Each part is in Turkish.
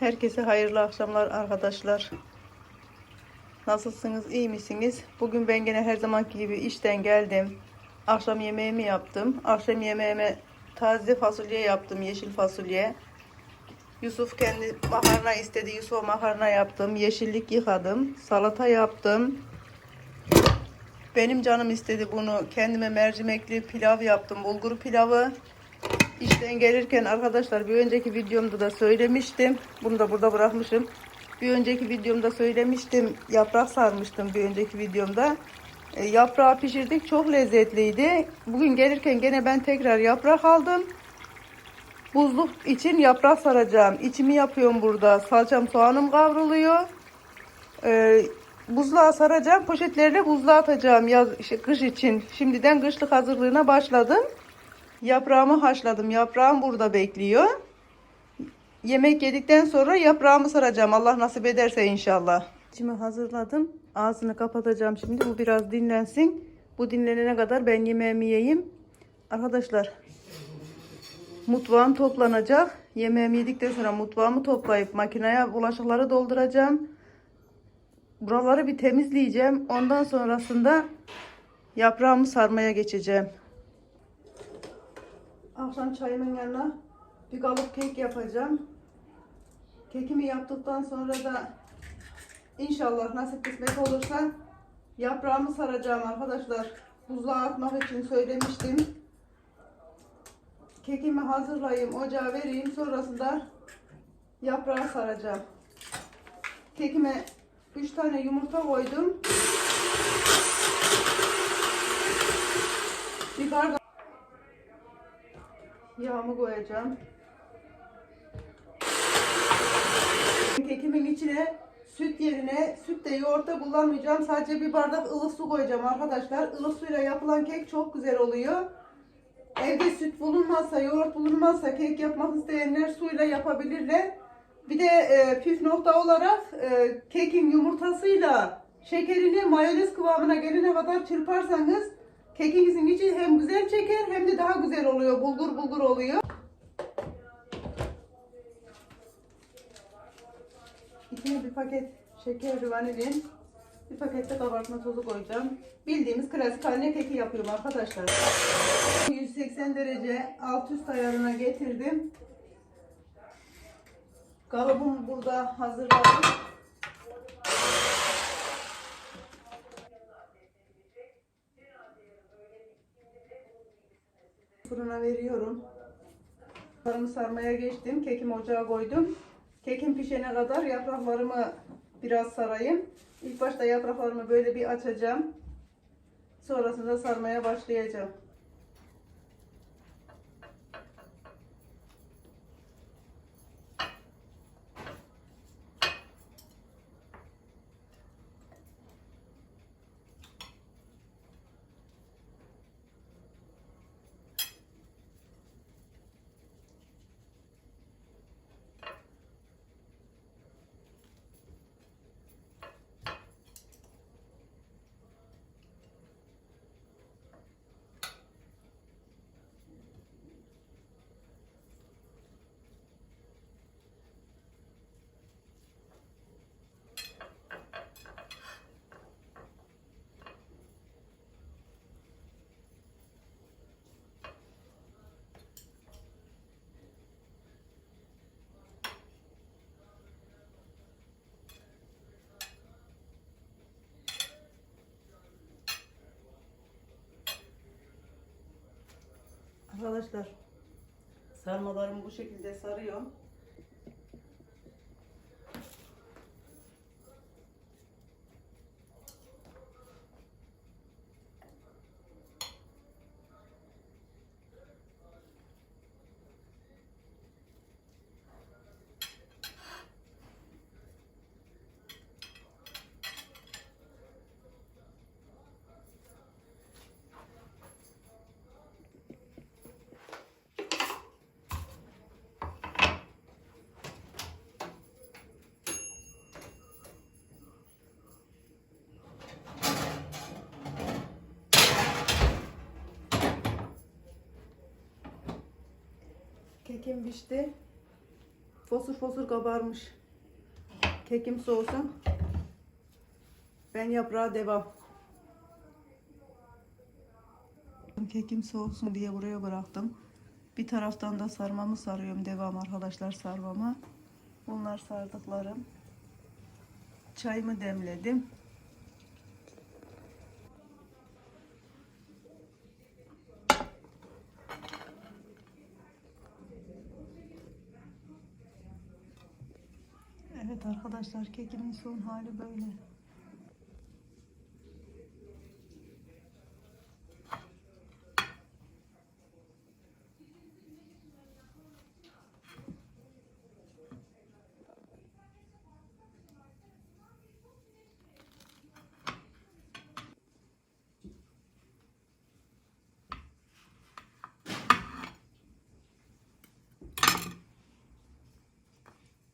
Herkese hayırlı akşamlar arkadaşlar. Nasılsınız? iyi misiniz? Bugün ben gene her zamanki gibi işten geldim. Akşam yemeğimi yaptım. Akşam yemeğime taze fasulye yaptım. Yeşil fasulye. Yusuf kendi makarna istedi. Yusuf makarna yaptım. Yeşillik yıkadım. Salata yaptım. Benim canım istedi bunu. Kendime mercimekli pilav yaptım. Bulgur pilavı. İşten gelirken arkadaşlar bir önceki videomda da söylemiştim. Bunu da burada bırakmışım. Bir önceki videomda söylemiştim. Yaprak sarmıştım bir önceki videomda. E, yaprağı pişirdik. Çok lezzetliydi. Bugün gelirken gene ben tekrar yaprak aldım. Buzluk için yaprak saracağım. İçimi yapıyorum burada. Salçam soğanım kavruluyor. E, buzluğa saracağım. Poşetlerle buzluğa atacağım yaz, şey, kış için. Şimdiden kışlık hazırlığına başladım. Yaprağımı haşladım. Yaprağım burada bekliyor. Yemek yedikten sonra yaprağımı saracağım. Allah nasip ederse inşallah. İçimi hazırladım. Ağzını kapatacağım şimdi. Bu biraz dinlensin. Bu dinlenene kadar ben yemeğimi yiyeyim. Arkadaşlar mutfağım toplanacak. Yemeğimi yedikten sonra mutfağımı toplayıp makineye bulaşıkları dolduracağım. Buraları bir temizleyeceğim. Ondan sonrasında yaprağımı sarmaya geçeceğim. Akşam çayımın yanına bir kalıp kek yapacağım. Kekimi yaptıktan sonra da inşallah nasip kısmet olursa yaprağımı saracağım arkadaşlar. Buzluğa atmak için söylemiştim. Kekimi hazırlayayım, ocağa vereyim. Sonrasında yaprağı saracağım. Kekime 3 tane yumurta koydum. Bir bardak Yağımı koyacağım. Kekimin içine süt yerine süt de yoğurtta kullanmayacağım. Sadece bir bardak ılık su koyacağım arkadaşlar. Ilık suyla yapılan kek çok güzel oluyor. Evde süt bulunmazsa, yoğurt bulunmazsa kek yapmak isteyenler suyla yapabilirler. Bir de e, püf nokta olarak e, kekin yumurtasıyla şekerini mayonez kıvamına gelene kadar çırparsanız kekinizin içi hem güzel çeker hem de daha güzel oluyor. Bulgur bulgur oluyor. İçine bir paket şeker vanilin, bir paket de kabartma tozu koyacağım. Bildiğimiz klasik haline keki yapıyorum arkadaşlar. 180 derece alt üst ayarına getirdim. Kalıbımı burada hazırladım. Fırına veriyorum. Sarımı sarmaya geçtim. Kekimi ocağa koydum. Kekim pişene kadar yapraklarımı biraz sarayım. İlk başta yapraklarımı böyle bir açacağım. Sonrasında sarmaya başlayacağım. Arkadaşlar sarmalarımı bu şekilde sarıyorum. Kekim pişti. Fosur fosur kabarmış. Kekim soğusun. Ben yaprağa devam. Kekim soğusun diye buraya bıraktım. Bir taraftan da sarmamı sarıyorum. Devam arkadaşlar sarmama. Bunlar sardıklarım. Çayımı demledim. Arkadaşlar kekimin son hali böyle.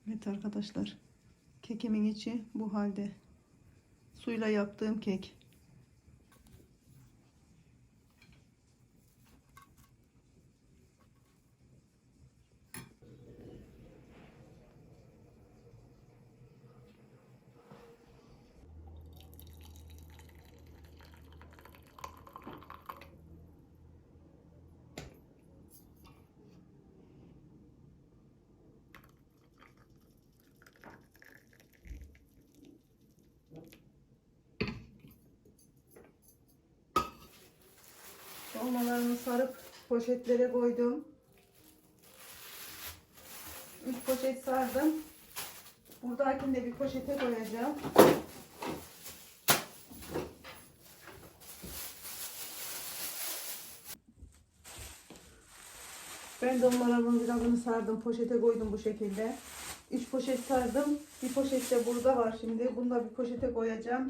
Evet arkadaşlar. Kekimin içi bu halde. Suyla yaptığım kek. Dolmalarımı sarıp poşetlere koydum. Üç poşet sardım. Buradakini de bir poşete koyacağım. Ben dolmalarımın birazını sardım. Poşete koydum bu şekilde. Üç poşet sardım. Bir poşet de burada var şimdi. Bunu da bir poşete koyacağım.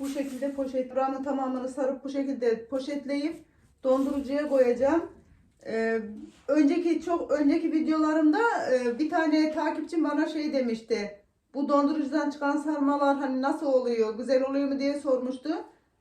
Bu şekilde poşet buranın tamamını sarıp bu şekilde poşetleyip dondurucuya koyacağım. Ee, önceki çok önceki videolarımda e, bir tane takipçim bana şey demişti. Bu dondurucudan çıkan sarmalar hani nasıl oluyor, güzel oluyor mu diye sormuştu.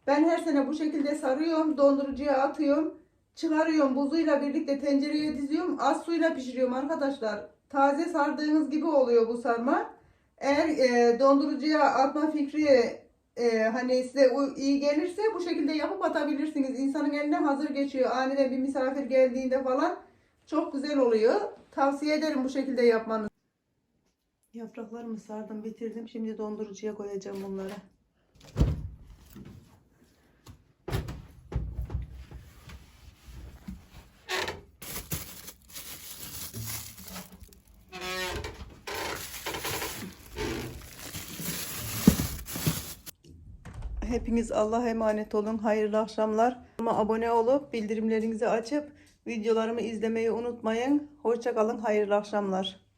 Ben her sene bu şekilde sarıyorum, dondurucuya atıyorum, çıkarıyorum, buzuyla birlikte tencereye diziyorum, az suyla pişiriyorum arkadaşlar. Taze sardığınız gibi oluyor bu sarma. Eğer e, dondurucuya atma fikri e, hani size iyi gelirse bu şekilde yapıp atabilirsiniz. İnsanın eline hazır geçiyor. Aniden bir misafir geldiğinde falan çok güzel oluyor. Tavsiye ederim bu şekilde yapmanızı. Yapraklarımı sardım, bitirdim. Şimdi dondurucuya koyacağım bunları. Hepiniz Allah'a emanet olun. Hayırlı akşamlar. Ama abone olup bildirimlerinizi açıp videolarımı izlemeyi unutmayın. Hoşça kalın. Hayırlı akşamlar.